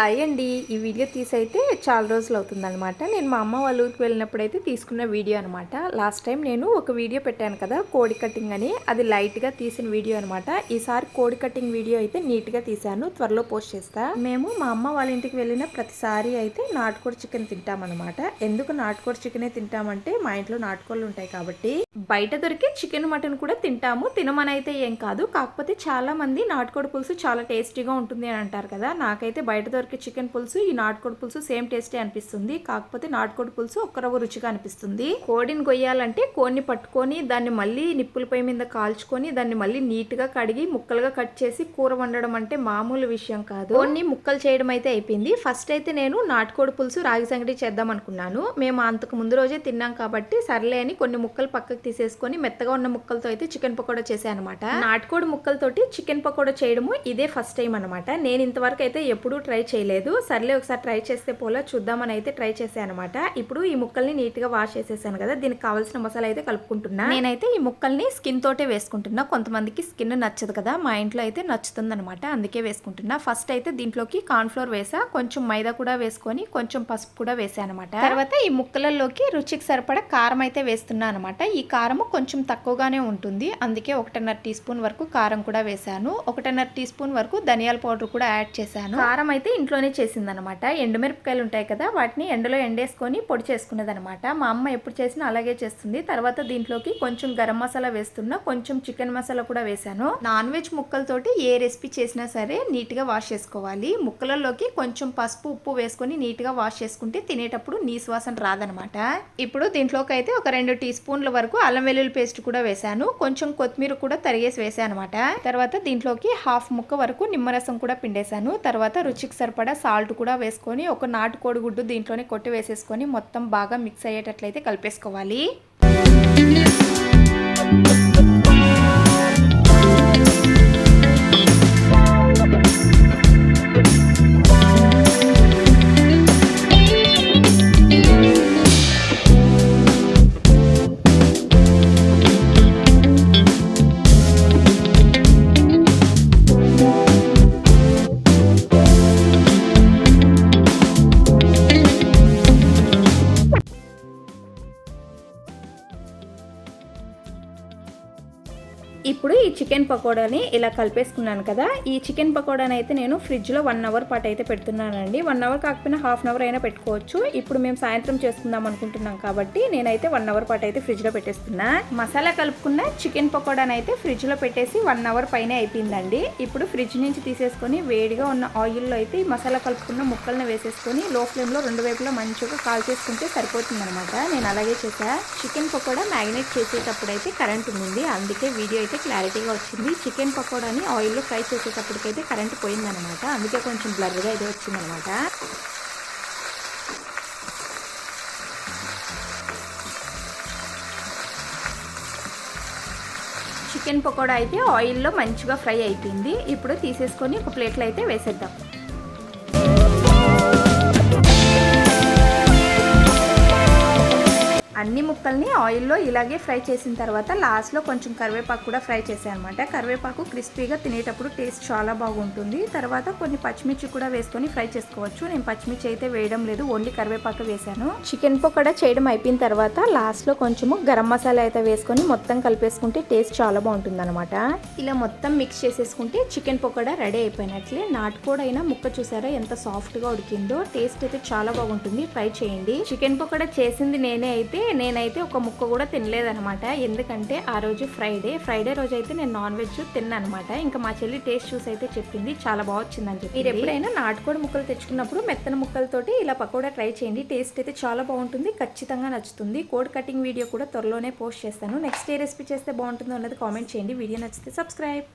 Hi అండి. ఈ video తీసి అయితే చాలా రోజులు అవుతుందనమాట నేను మా అమ్మ వాళ్ళ ఊరికి వెళ్ళినప్పుడు అయితే తీసుకున్న వీడియో అనమాట లాస్ట్ టైం నేను ఒక వీడియో పెట్టాను కదా కోడి కటింగ్ అని. అది లైట్గా తీసిన వీడియో అనమాట ఈసారి కోడి కటింగ్ వీడియో అయితే నీట్గా తీశాను. త్వరలో పోస్ట్ చేస్తా. మేము మా అమ్మ వాళ్ళ ఇంటికి వెళ్ళిన ప్రతిసారి అయితే నాటుకోడి చికెన్ తింటామన్నమాట. ఎందుకు నాటుకోడి చికెనే తింటామంటే మా ఇంట్లో నాటుకోళ్ళు ఉంటాయి కాబట్టి. బయట దొరికే చికెన్ మటన్ కూడా తింటాము. తినమనైతే ఏం కాదు. కాకపోతే చాలా మంది నాటుకోడి పులుసు చాలా టేస్టీగా ఉంటుంది అని అంటారు కదా. నాకైతే బయట దొరికే చికెన్ పులుసు ఈ నాటుకోడి పులుసు సేమ్ టేస్టే అనిపిస్తుంది. కాకపోతే నాటుకోడి పులుసు ఒక్క రవ్వ రుచిగా అనిపిస్తుంది. కోడిని కొయ్యాలంటే కోడిని పట్టుకొని దాన్ని మళ్ళీ నిప్పులపై మీద కాల్చుకొని దాన్ని మళ్ళీ నీట్గా కడిగి ముక్కలుగా కట్ చేసి కూర వండడం అంటే మామూలు విషయం కాదు. కొన్ని ముక్కలు చేయడం అయితే అయిపోయింది. ఫస్ట్ అయితే నేను నాటుకోడి పులుసు రాగి సంగటి చేద్దాం అనుకున్నాను. మేము అంతకు ముందు రోజే తిన్నాం కాబట్టి సర్లే అని కొన్ని ముక్కలు పక్కకు తీసేసుకొని మెత్తగా ఉన్న ముక్కలతో అయితే చికెన్ పకోడా చేశాను అనమాట నాటుకోడి ముక్కలతోటి చికెన్ పకోడా చేయడము ఇదే ఫస్ట్ టైం అనమాట నేను ఇంతవరకు అయితే ఎప్పుడూ ట్రై చేయలేదు. సర్లే ఒకసారి ట్రై చేస్తే పోలా చూద్దామని అయితే ట్రై చేశాను అనమాట ఇప్పుడు ఈ ముక్కల్ని నీట్గా వాష్ చేసేసాను కదా దీనికి కావాల్సిన మసాలా అయితే కలుపుకుంటున్నా. నేనైతే ఈ ముక్కల్ని స్కిన్ తోటే వేసుకుంటున్నా. కొంతమందికి స్కిన్ నచ్చదు కదా మా ఇంట్లో అయితే నచ్చుతుంది అనమాట అందుకే వేసుకుంటున్నా. ఫస్ట్ అయితే దీంట్లోకి కార్న్ ఫ్లోర్ వేసా కొంచెం మైదా కూడా వేసుకొని కొంచెం పసుపు కూడా వేసా అనమాట తర్వాత ఈ ముక్కలలోకి రుచికి సరిపడా కారం అయితే వేస్తున్నా అనమాట ఈ కారం కొంచెం తక్కువగానే ఉంటుంది. అందుకే ఒకటిన్నర టీ స్పూన్ వరకు కారం కూడా వేసాను. ఒకటిన్నర టీ స్పూన్ వరకు ధనియాల పౌడర్ కూడా యాడ్ చేశాను. కారం అయితే ఇంట్లోనే చేసిందనమాట. ఎండుమిరపకాయలు ఉంటాయి కదా వాటిని ఎండలో ఎండేసుకొని పొడి చేసుకునేదనమాట మా అమ్మ ఎప్పుడు చేసినా అలాగే చేస్తుంది. తర్వాత దీంట్లోకి కొంచెం గరం మసాలా వేస్తున్నా కొంచెం చికెన్ మసాలా కూడా వేసాను నాన్ వెజ్ ముక్కలతోటి ఏ రెసిపీ చేసినా సరే నీట్గా వాష్ చేసుకోవాలి. ముక్కలలోకి కొంచెం పసుపు ఉప్పు వేసుకొని నీట్గా వాష్ చేసుకుంటే తినేటప్పుడు నీసు వాసన రాదనమాట. ఇప్పుడు దీంట్లోకి అయితే ఒక రెండు టీ స్పూన్ల వరకు అల్లం వెల్లుల్లి పేస్ట్ కూడా వేసాను కొంచెం కొత్తిమీర కూడా తరిగేసి వేసాను అనమాట తర్వాత దీంట్లోకి హాఫ్ ముక్క వరకు నిమ్మరసం కూడా పిండేశాను. తర్వాత రుచికి సరిపడా సాల్ట్ కూడా వేసుకొని ఒక నాటు కోడిగుడ్డు దీంట్లోనే కొట్టి వేసేసుకొని మొత్తం బాగా మిక్స్ అయ్యేటట్లయితే కలిపేసుకోవాలి. ఇప్పుడు ఈ చికెన్ పకోడాని ఇలా కలిపేసుకున్నాను కదా. ఈ చికెన్ పకోడాని అయితే నేను ఫ్రిడ్జ్లో వన్ అవర్ పాటు అయితే పెడుతున్నానండి. వన్ అవర్ కాకపోయినా హాఫ్ అన్ అవర్ అయినా పెట్టుకోవచ్చు. ఇప్పుడు మేము సాయంత్రం చేసుకుందాం అనుకుంటున్నాం కాబట్టి నేనైతే వన్ అవర్ పాటు అయితే ఫ్రిడ్జ్లో పెట్టేస్తున్నా. మసాలా కలుపుకున్న చికెన్ పకోడాని అయితే ఫ్రిడ్జ్లో పెట్టేసి వన్ అవర్ పైన అయిపోయిందండి. ఇప్పుడు ఫ్రిడ్జ్ నుంచి తీసేసుకొని వేడిగా ఉన్న ఆయిల్లో అయితే ఈ మసాలా కలుపుకున్న ముక్కల్ని వేసేసుకొని లో ఫ్లేమ్లో రెండు వైపులా మంచిగా కాల్ చేసుకుంటే సరిపోతుంది అనమాట నేను అలాగే చేసా చికెన్ పకోడా మ్యారినేట్ చేసేటప్పుడు అయితే కరెంట్ ఉంది అందుకే వీడియో అయితే క్లారిటీగా వచ్చింది. చికెన్ పకోడాని ఆయిల్లో ఫ్రై చేసేటప్పటికైతే కరెంట్ పోయిందనమాట. అందుకే కొంచెం బ్లర్గా అయితే వచ్చిందనమాట. చికెన్ పకోడా అయితే ఆయిల్లో మంచిగా ఫ్రై అయిపోయింది. ఇప్పుడు తీసేసుకొని ఒక ప్లేట్లో అయితే వేసేద్దాం. అన్ని ముక్కల్ని ఆయిల్లో ఇలాగే ఫ్రై చేసిన తర్వాత లాస్ట్లో కొంచెం కరివేపాకు కూడా ఫ్రై చేసాను అనమాట కరివేపాకు క్రిస్పీగా తినేటప్పుడు టేస్ట్ చాలా బాగుంటుంది. తర్వాత కొన్ని పచ్చిమిర్చి కూడా వేసుకొని ఫ్రై చేసుకోవచ్చు. నేను పచ్చిమిర్చి అయితే వేయడం లేదు ఓన్లీ కరివేపాకు వేసాను. చికెన్ పకోడా చేయడం అయిపోయిన తర్వాత లాస్ట్లో కొంచెము గరం మసాలా అయితే వేసుకొని మొత్తం కలిపేసుకుంటే టేస్ట్ చాలా బాగుంటుంది అనమాట ఇలా మొత్తం మిక్స్ చేసేసుకుంటే చికెన్ పకోడా రెడీ అయిపోయినట్లే. నాటుకోడైనా ముక్క చూసారా ఎంత సాఫ్ట్గా ఉడికిందో. టేస్ట్ అయితే చాలా బాగుంటుంది. ట్రై చేయండి. చికెన్ పకోడా చేసింది నేనే అయితే నేనైతే ఒక ముక్క కూడా తినలేదనమాట ఎందుకంటే ఆ రోజు ఫ్రైడే ఫ్రైడే రోజు అయితే నేను నాన్ వెజ్ తిన్నానమాట ఇంకా మా చెల్లి టేస్ట్ చూసి అయితే చెప్పింది. చాలా బాగొచ్చిందని చెప్పి మీరు ఎప్పుడైనా నాటుకోడి ముక్కలు తెచ్చుకున్నప్పుడు మెత్తన ముక్కలతోటి ఇలా పకోడా ట్రై చేయండి. టేస్ట్ అయితే చాలా బాగుంటుంది. ఖచ్చితంగా నచ్చుతుంది. కోడ్ కటింగ్ వీడియో కూడా త్వరలోనే పోస్ట్ చేస్తాను. నెక్స్ట్ ఏ రెసిపీ చేస్తే బాగుంటుందో అన్నది కామెంట్ చేయండి. వీడియో నచ్చితే సబ్స్క్రైబ్